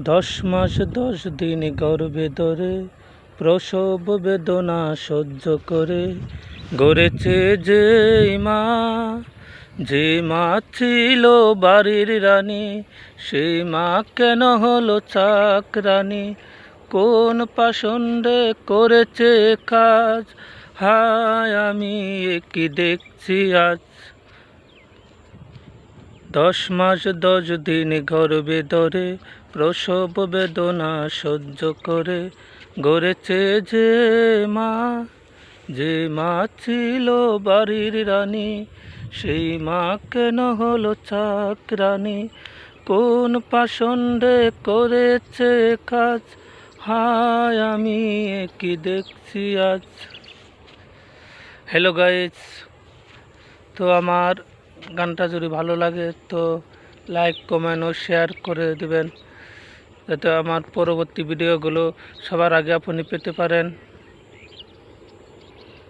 দশ মাস দশ দিন গর্ভে ধরে প্রসব বেদনা সহ্য করে গড়েছে যে মা যে মা ছিল বাড়ির রানী সেই মা কেন হলো চাকরানি? কোন পাষণ্ডে করেছে কাজ? হায়, আমি কি দেখছি আজ? দশ মাস দশ দিন গর্ভে ধরে প্রসব বেদনা সহ্য করে গড়েছে যে মা যে মা ছিল বাড়ির রানী, সেই মা কেন হলো চাকরানি? কোন পাষণ্ডে করেছে কাজ? হায়, আমি কি দেখছি আজ? হ্যালো গাইজ তো আমার গানটা যদি ভালো লাগে তো লাইক কমেন্ট ও শেয়ার করে দেবেন। যাতে আমার পরবর্তী ভিডিওগুলো সবার আগে আপনি পেতে পারেন।